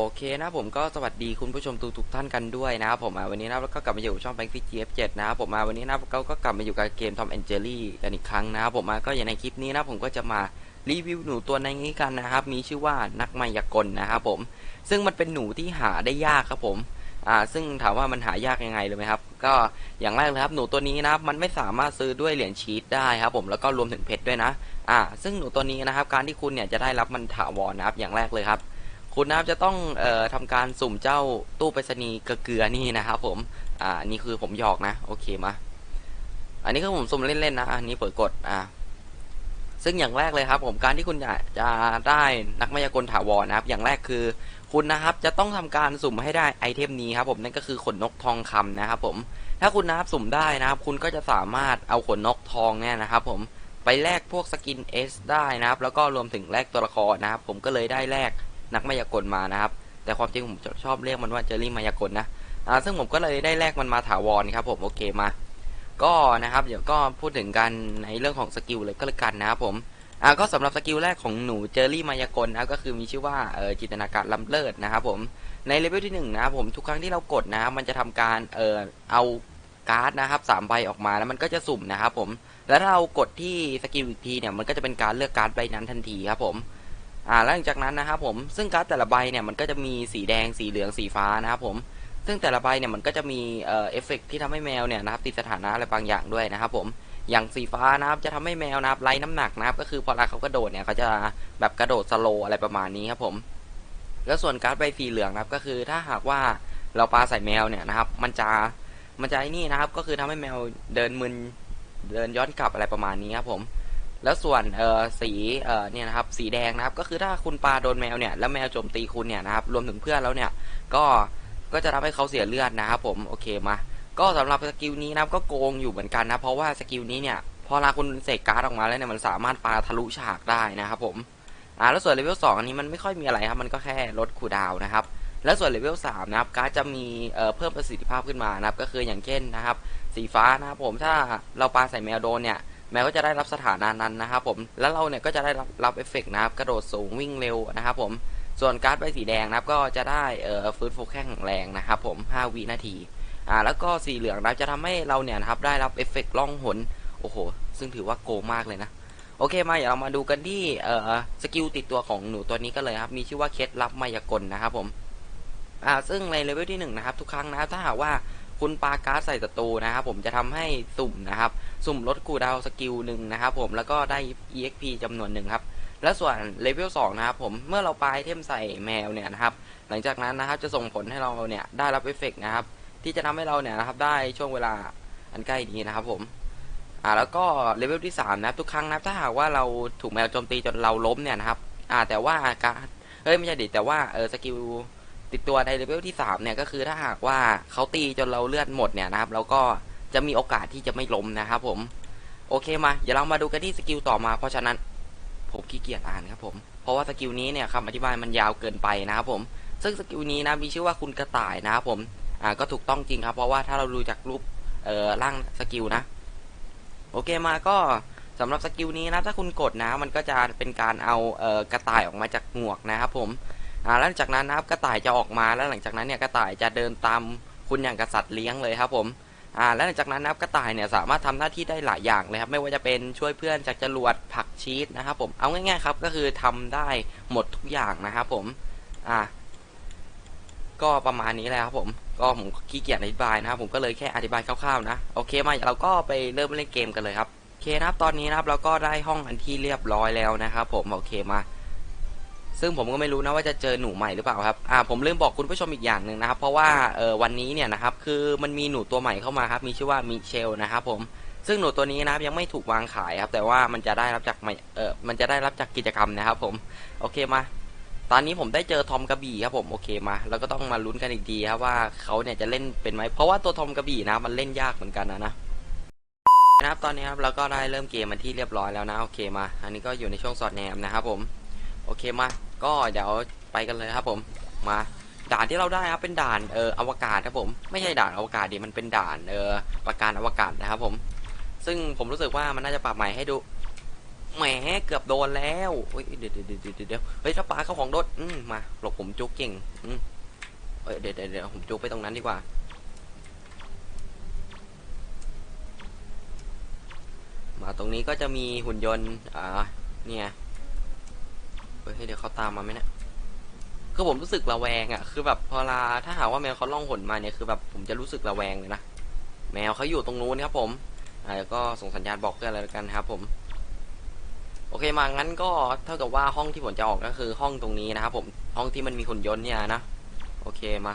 โอเคนะผมก็สวัสดีคุณผู้ชมทุกทุกท่านกันด้วยนะครับผมอะวันนี้นะแล้วก็กลับมาอยู่ช่องแบงค์ฟิจีเอฟเจ็ดนะครับผมมาวันนี้นะครับเราก็กลับมาอยู่กับเกมทอมแอนเจลี่กันอีกครั้งนะครับผมมาก็อย่างในคลิปนี้นะผมก็จะมารีวิวหนูตัวในนี้กันนะครับ มีชื่อว่านักมายากลนะครับผมซึ่งมันเป็นหนูที่หาได้ยากครับผมอ่าซึ่งถามว่ามันหายากยังไงเลยไหมครับ ก็อย่างแรกเลยครับหนูตัวนี้นะครับมันไม่สามารถซื้อด้วยเหรียญชีตได้ครับผมแล้วก็รวมถึงเพชรด้วยนะอ่าซึ่งหนูตัวนี้นะครับการที่คุณเนี่ยจะได้รับมันถาวรนะครับอย่างแรกเลยครับ คุณนะครับจะต้องเอ่อทำการสุ่มเจ้าตู้ไปรษณีย์เกลือนี่นะครับผม อ่านี่คือผมหยอกนะ โอเคมา อันนี้คือผมสุ่มเล่นๆนะ อันนี้เปิดกด อ่า ซึ่งอย่างแรกเลยครับ ผม การที่คุณอยากจะได้นักมายากลถาวรนะครับ อย่างแรกคือ คุณนะครับจะต้องทำการสุ่มให้ได้ไอเทมนี้ครับ ผมนั่นก็คือขนนกทองคำนะครับผม ถ้าคุณนะครับสุ่มได้นะครับ คุณก็จะสามารถเอาขนนกทองเนี่ยนะครับ ผมไปแลกพวกสกินเอสได้นะครับ แล้วก็รวมถึงแลกตัวละครนะครับ ผมก็เลยได้แลก นักมายากลมานะครับ แต่ความจริงผมชอบเรียกมันว่าเจอรี่มายากลนะอ่าซึ่งผมก็เลยได้แลกมันมาถาวรครับผมโอเคมา ก็นะครับเดี๋ยวก็พูดถึงกันในเรื่องของสกิลเลยก็แล้วกันนะครับผมอ่าก็สำหรับสกิลแรกของหนูเจอรี่มายากลนะก็คือมีชื่อว่าเออจินตนาการล้ำเลิศนะครับผมในเลเวลที่หนึ่งนะครับผมทุกครั้งที่เรากดนะครับมันจะทำการเออเอาการ์ดนะครับสามใบออกมาแล้วมันก็จะสุ่มนะครับผมแล้วถ้าเรากดที่สกิลอีกทีเนี่ยมันก็จะเป็นการเลือกการ์ดใบนั้นทันทีครับผม อ่าแล้วหลังจากนั้นนะครับผมซึ่งการ์ดแต่ละใบเนี่ยมันก็จะมีสีแดงสีเหลืองสีฟ้านะครับผมซึ่งแต่ละใบเนี่ยมันก็จะมีเอ่อเอฟเฟกต์ที่ทำให้แมวเนี่ยนะครับติดสถานะอะไรบางอย่างด้วยนะครับผมอย่างสีฟ้านะครับจะทำให้แมวนะครับไร้น้ำหนักนะครับก็คือพอเวลาเขากระโดดเนี่ยเขาจะแบบกระโดดสโลอะไรประมาณนี้ครับผมแล้วส่วนการ์ดใบสีเหลืองนะครับก็คือถ้าหากว่าเราปาใส่แมวเนี่ยนะครับมันจะมันจะไอ้นี่นะครับก็คือทำให้แมวเดินมึนเดินย้อนกลับอะไรประมาณนี้ครับผม แล้วส่วนเอ่อสีเอ่อเนี่ยนะครับสีแดงนะครับก็คือถ้าคุณปาโดนแมวเนี่ยแล้วแมวโจมตีคุณเนี่ยนะครับรวมถึงเพื่อนแล้วเนี่ยก็ก็จะทำให้เขาเสียเลือดนะครับผมโอเคมา ก็สำหรับสกิลนี้นะครับก็โกงอยู่เหมือนกันนะเพราะว่าสกิลนี้เนี่ยพอเวลาคุณเสกการ์ดออกมาแล้วเนี่ยมันสามารถปาทะลุฉากได้นะครับผมอ่าแล้วส่วนเลเวลสองอันนี้มันไม่ค่อยมีอะไรครับมันก็แค่ลดคูดาวน์นะครับแล้วส่วนเลเวลสามนะครับการ์ดจะมีเอ่อเพิ่มประสิทธิภาพขึ้นมานะครับก็คืออย่างเช่นนะครับสีฟ้านะครับผมถ้าเราปาใส่แมวโดนเนี่ย แมวก็จะได้รับสถานะนั้นนะครับผมแล้วเราเนี่ยก็จะได้รับรับเอฟเฟกต์นะครับกระโดดสูงวิ่งเร็วนะครับผมส่วนการ์ดใบสีแดงนะครับก็จะได้เอ่อฟื้นฟูแข็งแรงนะครับผม 5 วินาทีอ่าแล้วก็สีเหลืองนะครับจะทำให้เราเนี่ยนะครับได้รับเอฟเฟกต์ล่องหนโอ้โห ซึ่งถือว่าโกงมากเลยนะโอเคมาเดี๋ยวเรามาดูกันที่เอ่อสกิลติดตัวของหนูตัวนี้กันเลยครับมีชื่อว่าเคล็ดลับมายากลนะครับผมอ่าซึ่งในเลเวลที่หนึ่งนะครับทุกครั้งนะครับถ้าหากว่า คุณปาการ์ดใส่ศัตรูนะครับผมจะทำให้สุ่มนะครับ สุ่มลดคูดาวสกิลหนึ่งนะครับผมแล้วก็ได้ exp จำนวนหนึ่งครับ และส่วนเลเวล2นะครับผมเมื่อเราปาไอเทมใส่แมวเนี่ยนะครับ หลังจากนั้นนะครับจะส่งผลให้เราเนี่ยได้รับเอฟเฟกนะครับ ที่จะทำให้เราเนี่ยนะครับได้ช่วงเวลาอันใกล้นี้นะครับผมอ่าแล้วก็เลเวลที่3นะครับทุกครั้งนะครับถ้าหากว่าเราถูกแมวโจมตีจนเราล้มเนี่ยนะครับอ่าแต่ว่าการเฮ้ยไม่ใช่ดิแต่ว่าเออสกิล ติดตัวในเลเวลที่3เนี่ยก็คือถ้าหากว่าเขาตีจนเราเลือดหมดเนี่ยนะครับเราก็จะมีโอกาสที่จะไม่ล้มนะครับผม โอเคมา เดี๋ยวเรามาดูกันที่สกิลต่อมา เพราะฉะนั้นผมขี้เกียจอ่านครับผม เพราะว่าสกิลนี้เนี่ยคำอธิบายมันยาวเกินไปนะครับผม ซึ่งสกิลนี้นะมีชื่อว่าคุณกระต่ายนะครับผม อ่าก็ถูกต้องจริงครับ เพราะว่าถ้าเราดูจากรูปเอ่อร่างสกิลนะ โอเคมาก็สำหรับสกิลนี้นะถ้าคุณกดนะ มันก็จะเป็นการเอาเอ่อกระต่ายออกมาจากหมวกนะครับผม อ่าหลังจากนั้นนะครับกระต่ายจะออกมาแล้วหลังจากนั้นเนี่ยกระต่ายจะเดินตามคุณอย่างกษัตริย์เลี้ยงเลยครับผมอ่าแล้วหลังจากนั้นนะครับกระต่ายเนี่ยสามารถทำหน้าที่ได้หลายอย่างเลยครับไม่ว่าจะเป็นช่วยเพื่อนจากจรวดผักชีสนะครับผมเอาง่ายๆครับก็คือทำได้หมดทุกอย่างนะครับผมอ่าก็ประมาณนี้แหละครับผมก็ผมขี้เกียจอธิบายนะครับผมก็เลยแค่อธิบายคร่าวๆนะโอเคมาเราก็ไปเริ่มเล่นเกมกันเลยครับโอเคนะครับตอนนี้นะครับเราก็ได้ห้องอันที่เรียบร้อยแล้วนะครับผมโอเคมา ซึ่งผมก็ไม่รู้นะว่าจะเจอหนูใหม่หรือเปล่าครับอ่าผมลืมบอกคุณผู้ชมอีกอย่างหนึ่งนะครับ เพราะว่าเออวันนี้เนี่ยนะครับคือมันมีหนูตัวใหม่เข้ามาครับมีชื่อว่ามิเชลนะครับผมซึ่งหนูตัวนี้นะครับยังไม่ถูกวางขายครับ แต่ว่ามันจะได้รับจากม่เออมันจะได้รับจากกิจกรรมนะครับ ผมโอเคมา ตอนนี้ผมได้เจอทอมกระบี่ครับผมโอเคมา แล้วก็ต้องมาลุ้นกันอีกทีครับว่าเขาเนี่ยจะเล่นเป็นไหมเพราะว่าตัวทอมกระบี่นะมันเล่นยากเหมือนกันนะนะนะครับตอนนี้ครับเราก็ได้เริ่มเกมมาที่เรียบร้อยแล้วนะโอเคมา อันนี้ก็อยู่ในช่วงสอดแนมนะครับผม โอเคมา ก็เดี๋ยวไปกันเลยครับผมมาด่านที่เราได้ครับเป็นด่านเอออวกาศครับผมไม่ใช่ด่านอวกาศดิมันเป็นด่านเออประการอวกาศนะครับผม ซึ่งผมรู้สึกว่ามันน่าจะปรับใหม่ให้ดูแหมเกือบโดนแล้วเฮ้ยเดี๋ยวเดี๋ยวเดี๋ยวเดี๋ยวเฮ้ยถ้าปลาเข้าของโดนอืมมาหลบผมจุกเก่งอืมเดี๋ยวเดี๋ยวเดี๋ยวผมจุกไปตรงนั้นดีกว่ามาตรงนี้ก็จะมีหุ่นยนต์อ่าเนี่ย ฮ้ยเดี๋ยวเขาตามมาไหมเนี่ยคือผมรู้สึกระแวงอะ่ะ คือแบบพอลาถ้าหากว่าแมวเขาล่องหนมาเนี่ยคือแบบผมจะรู้สึกระแวงเลยนะแมวเขาอยู่ตรงนู้นครับผมอ่าแล้วก็ส่งสัญญาณบอกเพื่อนอะไรกันครับ ผม โอเคมางั้นก็เท่ากับว่าห้องที่ผมจะออกก็คือห้องตรงนี้นะครับผมห้องที่มันมีหุ่นยนต์เนี่ยนะโอเคมา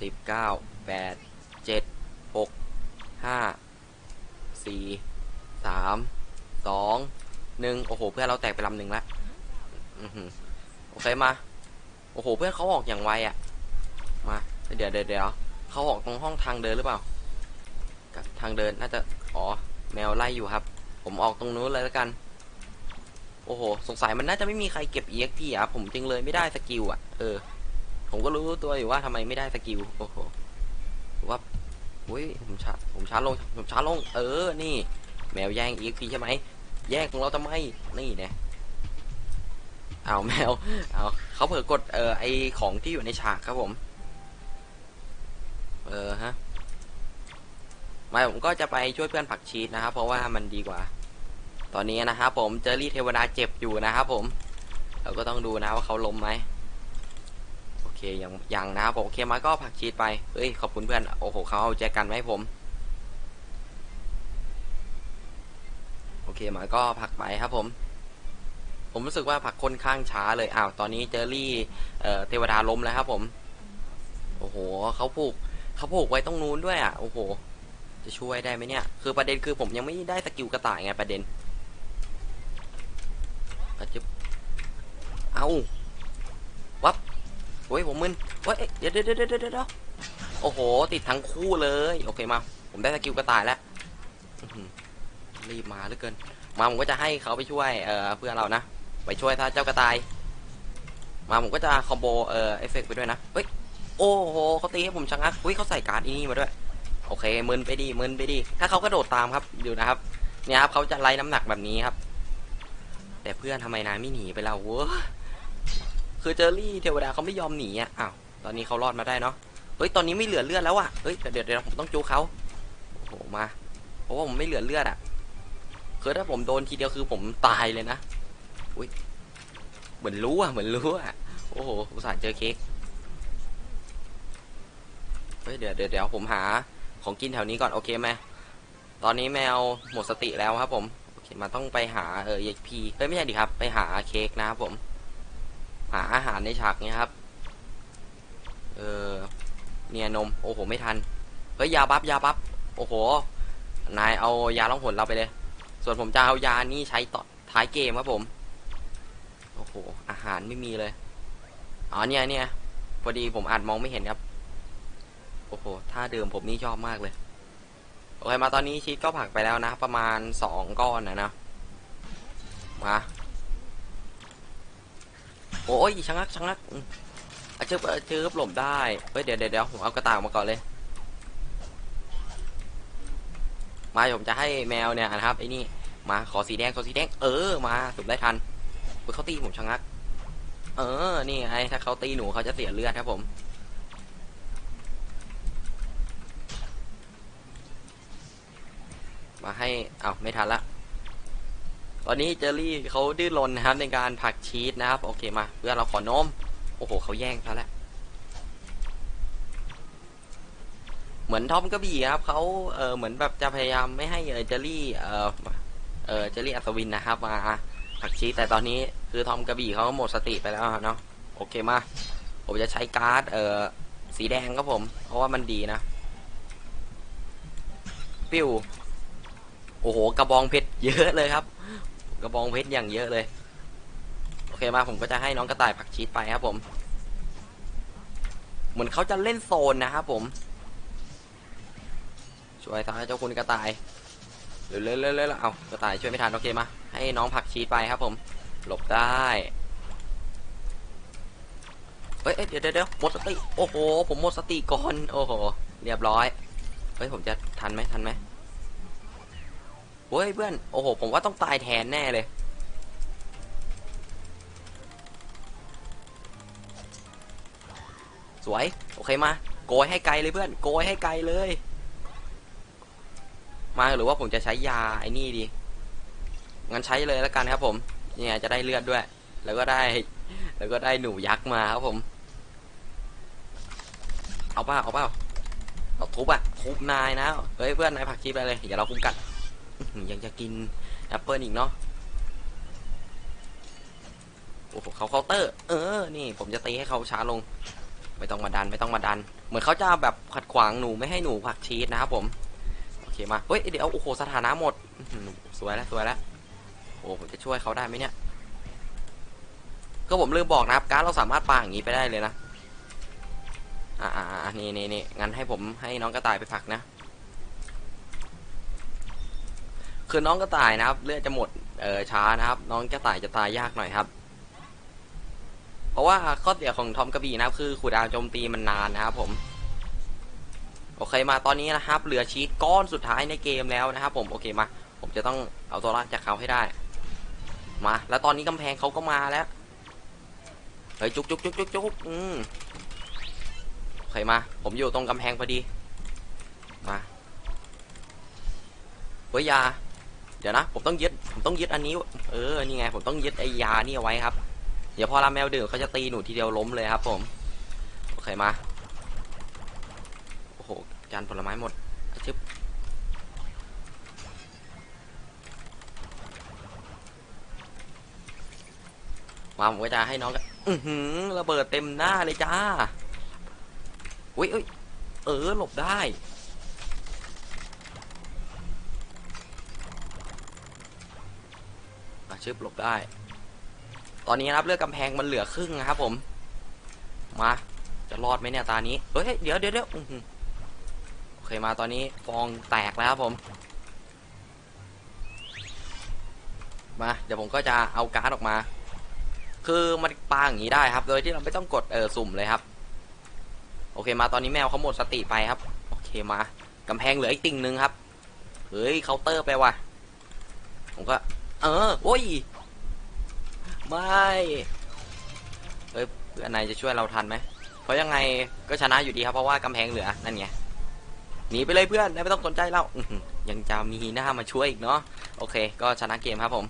สิบเก้าแปดเจ็ดหกห้าสี่สามสอง หนึ่งโอ้โห เพื่อนเราแตกไปลำหนึ่งแล้วโอเคมา โอ้โห เพื่อนเขาออกอย่างไวอะ่ะ มาเดี๋ยวเดี๋ยวเดี๋ยวเขาออกตรงห้องทางเดินหรือเปล่า ทางเดินน่าจะ อ๋อ แมวไล่อยู่ครับ ผมออกตรงนู้นเลยแล้วกัน โอ้โห สงสัยมันน่าจะไม่มีใครเก็บ EXP อะ ผมจึงเลยไม่ได้สกิลอะ เออ ผมก็รู้ตัวอยู่ว่าทำไมไม่ได้สกิล โอ้โห ว่าอุ้ย ผมช้าผมช้าลง ผมช้าลง เออ นี่ แมวแย่ง EXP ใช่ไหม แย่งของเราทำไม นี่นี่ยเอาแมวเอาเขาเผลอกดเออไอของที่อยู่ในฉากครับผม เออฮะมาผมก็จะไปช่วยเพื่อนผักชีสนะครับ เพราะว่ามันดีกว่า ตอนนี้นะครับผมเจอรี่เทวดาเจ็บอยู่นะครับผม เราก็ต้องดูนะว่าเขาล้มไหมโอเคยังยังนะครับผมโอเคมาก็ผักชีสไปเอ้ยขอบคุณเพื่อนโอ้โหเขาเอาแจกันมาให้ผม โอเคมาก็ผักไปครับผม ผมรู้สึกว่าผักค่อนข้างช้าเลยอ้าวตอนนี้เจอรี่เอ่อเทวดาล้มแล้วครับผม โอ้โหเขาผูกเขาผูกไว้ตรงนู้นด้วยอะโอ้โห จะช่วยได้ไหมเนี่ย คือประเด็นคือผมยังไม่ได้สกิลกระต่ายไงประเด็นอาจจะเอาวับโอ้ยผมมึนเฮ้ยเดี๋ยวเดี๋ยวเดี๋ยวเดี๋ยวเดี๋ยวโอ้โห ติดทั้งคู่เลย โอเคมา ผมได้สกิลกระต่ายแล้ว รีบมาเหลือเกิน มาผมก็จะให้เขาไปช่วยเอ่อเพื่อนเรานะ ไปช่วยท่าเจ้ากระต่าย มาผมก็จะคอมโบเอ่อเอฟเฟกต์ไปด้วยนะ เฮ้ย โอ้โหเขาตีให้ผมชะงักอุ้ยเขาใส่การ์ดอีนี่มาด้วย โอเคมึนไปดีมึนไปดี ถ้าเขากระโดดตามครับอยู่นะครับ เนี่ยครับเขาจะไล่น้ำหนักแบบนี้ครับ แต่เพื่อนทำไมนายไม่หนีไปแล้วเว้ยคือเจอรี่เทวดาเขาไม่ยอมหนีอะ อ้าว ตอนนี้เขารอดมาได้เนาะ เฮ้ย ตอนนี้ไม่เหลือเลือดแล้วอะ เฮ้ย เดี๋ยวเดี๋ยวผมต้องจูเขาโอ้โห มา เพราะว่าผมไม่เหลือเลือดอะ คือถ้าผมโดนทีเดียวคือผมตายเลยนะ อุ้ย เหมือนรู้อะ เหมือนรู้อะ โอ้โหอุตส่าห์เจอเค้ก เฮ้ย เดี๋ยวเดี๋ยวผมหาของกินแถวนี้ก่อน โอเคไหม ตอนนี้แมวหมดสติแล้วครับผม โอเค มาต้องไปหาเออเอ็กพีเฮ้ย ไม่ใช่ดิครับ ไปหาเค้กนะครับผม หาอาหารในฉากเนี้ยครับ เออ เนี่ยนม โอ้โห ไม่ทัน เฮ้ย ยาบัฟยาบัฟโอ้โห นายเอายาล่องหนเราไปเลย ส่วนผมจะเอายานี่ใช้ต่อท้ายเกมครับผม โอ้โห อาหารไม่มีเลย อ๋อเนี่ยเนี่ยพอดีผมอาจมองไม่เห็นครับ โอ้โหท่าเดิมผมนี่ชอบมากเลย โอเค มาตอนนี้ชีสก็ผักไปแล้วนะ ประมาณสองก้อนนะนะ มาโอ้ยชะงักชะงักอืมอะเชิบเชิบหลบได้ เฮ้ยเดี๋ยวเดี๋ยวเดี๋ยวผมเอากระต่ายมาก่อนเลย มาผมจะให้แมวเนี่ยนะครับไอ้นี่มาขอสีแดงขอสีแดงเออมาสุดได้ทันเขาตีผมชะงัก เออ นี่ไงถ้าเขาตีหนูเขาจะเสียเลือดครับผม มาให้เอาไม่ทันละ ตอนนี้เจอรี่เขาดื้อรนนะครับในการผักชีสนะครับ โอเคมา เพื่อนเราขอนม โอ้โหเขาแย่งซะแล้ว เหมือนทอมกระบี่ครับเขาเออเหมือนแบบจะพยายามไม่ให้เออเจอรี่เออเออเจอรี่อัศวินนะครับมาผักชีแต่ตอนนี้คือทอมกระบี่เขาหมดสติไปแล้วเนาะโอเคมาผมจะใช้การ์ดเออสีแดงครับผม เพราะว่ามันดีนะ ปิ้ว โอ้โห กระบองเพชรเยอะเลยครับ กระบองเพชรอย่างเยอะเลย โอเคมาผมก็จะให้น้องกระต่ายผักชีสไปครับผม เหมือนเขาจะเล่นโซนนะครับผม ช่วยทางเจ้าคุณกระต่ายเร็วเร็วเร็วเอากระต่ายช่วยไม่ทันโอเคมาให้น้องผักชีไปครับผม หลบได้เฮ้ยเอ้ยเดี๋ยวเดี๋ยวหมดสติโอ้โหผมหมดสติก่อนโอ้โหเรียบร้อยเฮ้ยผมจะทันไหมทันไหมเฮ้ยเพื่อนโอ้โหผมว่าต้องตายแทนแน่เลยสวย โอเคมา โกยให้ไกลเลยเพื่อน โกยให้ไกลเลย มาหรือว่าผมจะใช้ยาไอ้นี่ดี งั้นใช้เลยแล้วกันครับผม เนี่ยจะได้เลือดด้วย แล้วก็ได้ แล้วก็ได้หนูยักษ์มาครับผม เอาเปล่าเอาเปล่าเอาทุบอะทุบนายนะ เฮ้ยเพื่อนนายผักชีไปเลยอย่าเราคุ้มกัน ยังจะกินแอปเปิลอีกเนาะ โอ้โหเขาเคาน์เตอร์ เออ นี่ผมจะตีให้เขาช้าลง ไม่ต้องมาดัน ไม่ต้องมาดัน เหมือนเขาจะแบบขัดขวางหนูไม่ให้หนูผักชีสนะครับผม เคมา เฮ้ย เดี๋ยว โอ้โห สถานะหมด สวยแล้ว สวยแล้ว โอ้ผมจะช่วยเขาได้ไหมเนี่ยก็ผมลืมบอกนะครับ การดเราสามารถปาอย่างนี้ไปได้เลยนะ อ่าอ่านี่นี่นี่งั้นให้ผมให้น้องกระต่ายไปผลักนะ คือน้องกระต่ายนะครับ เลือดจะหมด เออช้านะครับ น้องกระต่ายจะตายยากหน่อยครับ เพราะว่าข้อเสียของทอมกระบี่นะครับ คือขูดาวโจมตีมันนานนะครับผม โอเคมาตอนนี้นะครับ เหลือชีตก้อนสุดท้ายในเกมแล้วนะครับ ผมโอเคมา ผมจะต้องเอาตัวรอดจากเขาให้ได้ มา แล้วตอนนี้กำแพงเขาก็มาแล้วเฮ้ยจุกจุกจุกจุกจุกอืมโอเคมา ผมอยู่ตรงกำแพงพอดี มาเฮ้ยยา เดี๋ยวนะ ผมต้องยึด ผมต้องยึดอันนี้ เออ นี่ไง ผมต้องยึดไอ้ยานี่เอาไว้ครับ เดี๋ยวพอราแมวดื่มเขาจะตีหนูทีเดียวล้มเลยครับ ผม โอเคมา จานผลไม้หมดชึบมาผมก็จะให้น้องอือหือระเบิดเต็มหน้าเลยจ้าอุ้ยอุ้ยเออหลบได้ชึบหลบได้ ตอนนี้นะครับเลือกกำแพงมันเหลือครึ่งนะครับผม มา จะรอดไหมเนี่ยตานี้ เฮ้ย เดี๋ยวเดี๋ยวเดี๋ยว เคมาตอนนี้ฟองแตกแล้วครับผม มา เดี๋ยวผมก็จะเอาการ์ดออกมา คือมันปาอย่างนี้ได้ครับ โดยที่เราไม่ต้องกดเออสุ่มเลยครับ โอเคมาตอนนี้แมวเขาหมดสติไปครับ โอเคมากำแพงเหลืออีกติ่งหนึ่งครับ เฮ้ยเคาน์เตอร์ไปว่ะ ผมก็ เออโอ้ย ไม่ เฮ้ยเพื่อนนายจะช่วยเราทันไหมเพราะยังไงก็ชนะอยู่ดีครับเพราะว่ากำแพงเหลือนั่นไง หนีไปเลยเพื่อนไม่ต้องสนใจเรายังจะมีหน้ามาช่วยอีกเนาะโอเค ก็ชนะเกมครับผม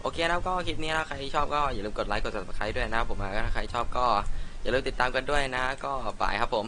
โอเคนะครับก็คลิปนี้นะใครชอบก็อย่าลืมกดไลค์กดติดตามด้วยนะครับผมแล้วก็ถ้าใครชอบก็อย่าลืมติดตามกันด้วยนะ ก็บายครับผม